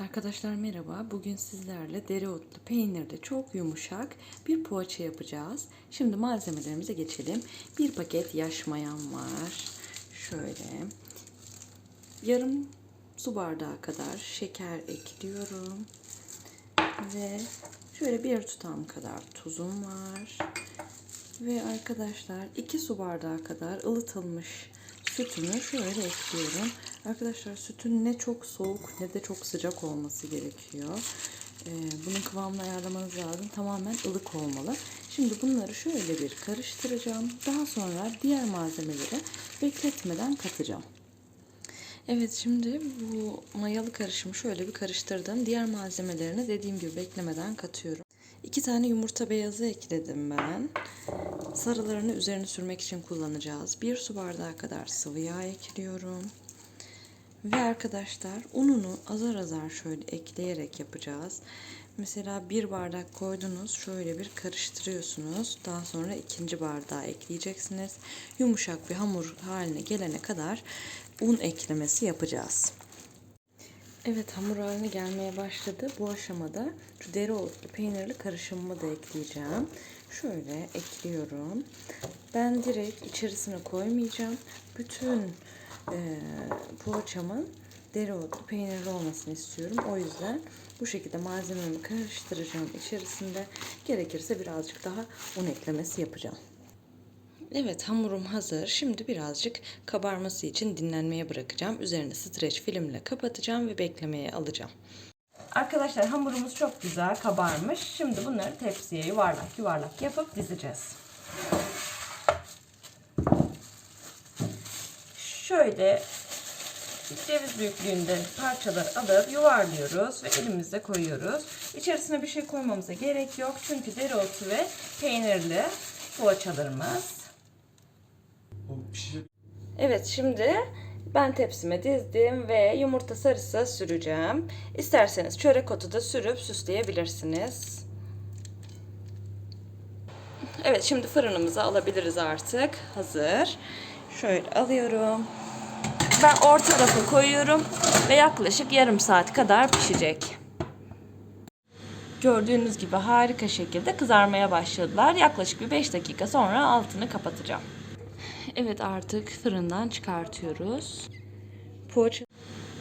Arkadaşlar merhaba. Bugün sizlerle dereotlu peynirli çok yumuşak bir poğaça yapacağız. Şimdi malzemelerimize geçelim. Bir paket yaş mayam var. Şöyle. Yarım su bardağı kadar şeker ekliyorum. Ve şöyle bir tutam kadar tuzum var. Ve arkadaşlar 2 su bardağı kadar ılıtılmış sütümü şöyle ekliyorum. Arkadaşlar sütün ne çok soğuk ne de çok sıcak olması gerekiyor. Ee, bunun kıvamını ayarlamanız lazım. Tamamen ılık olmalı. Şimdi bunları şöyle bir karıştıracağım. Daha sonra diğer malzemeleri bekletmeden katacağım. Evet şimdi bu mayalı karışımı şöyle bir karıştırdım. Diğer malzemelerini dediğim gibi beklemeden katıyorum. İki tane yumurta beyazı ekledim ben. Sarılarını üzerine sürmek için kullanacağız. Bir su bardağı kadar sıvı yağ ekliyorum. Ve arkadaşlar ununu azar azar şöyle ekleyerek yapacağız. Mesela bir bardak koydunuz şöyle bir karıştırıyorsunuz. Daha sonra ikinci bardağı ekleyeceksiniz. Yumuşak bir hamur haline gelene kadar un eklemesi yapacağız. Evet hamur haline gelmeye başladı. Bu aşamada şu dereotlu peynirli karışımımı da ekleyeceğim. Şöyle ekliyorum. Ben direkt içerisine koymayacağım. Bütün e, poğaçamın dereotlu peynirli olmasını istiyorum. O yüzden bu şekilde malzememi karıştıracağım içerisinde. Gerekirse birazcık daha un eklemesi yapacağım. Evet hamurum hazır. Şimdi birazcık kabarması için dinlenmeye bırakacağım. Üzerine streç filmle kapatacağım ve beklemeye alacağım. Arkadaşlar hamurumuz çok güzel kabarmış. Şimdi bunları tepsiye yuvarlak yuvarlak yapıp dizeceğiz. Şöyle ceviz büyüklüğünde parçalar alıp yuvarlıyoruz ve elimizde koyuyoruz. İçerisine bir şey koymamıza gerek yok. Çünkü dereotu ve peynirli poğaçalarımız. O pişecek. Evet şimdi ben tepsime dizdim ve yumurta sarısı süreceğim. İsterseniz çörek otu da sürüp süsleyebilirsiniz. Evet şimdi fırınımıza alabiliriz artık. Hazır. Şöyle alıyorum. Ben orta rafa koyuyorum ve yaklaşık yarım saat kadar pişecek. Gördüğünüz gibi harika şekilde kızarmaya başladılar. Yaklaşık bir 5 dakika sonra altını kapatacağım. Evet artık fırından çıkartıyoruz. Poğaça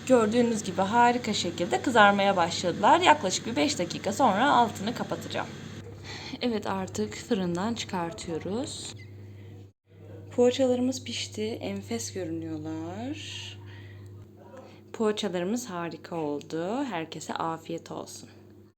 gördüğünüz gibi harika şekilde kızarmaya başladılar. Yaklaşık bir 5 dakika sonra altını kapatacağım. Evet artık fırından çıkartıyoruz. Poğaçalarımız pişti. Enfes görünüyorlar. Poğaçalarımız harika oldu. Herkese afiyet olsun.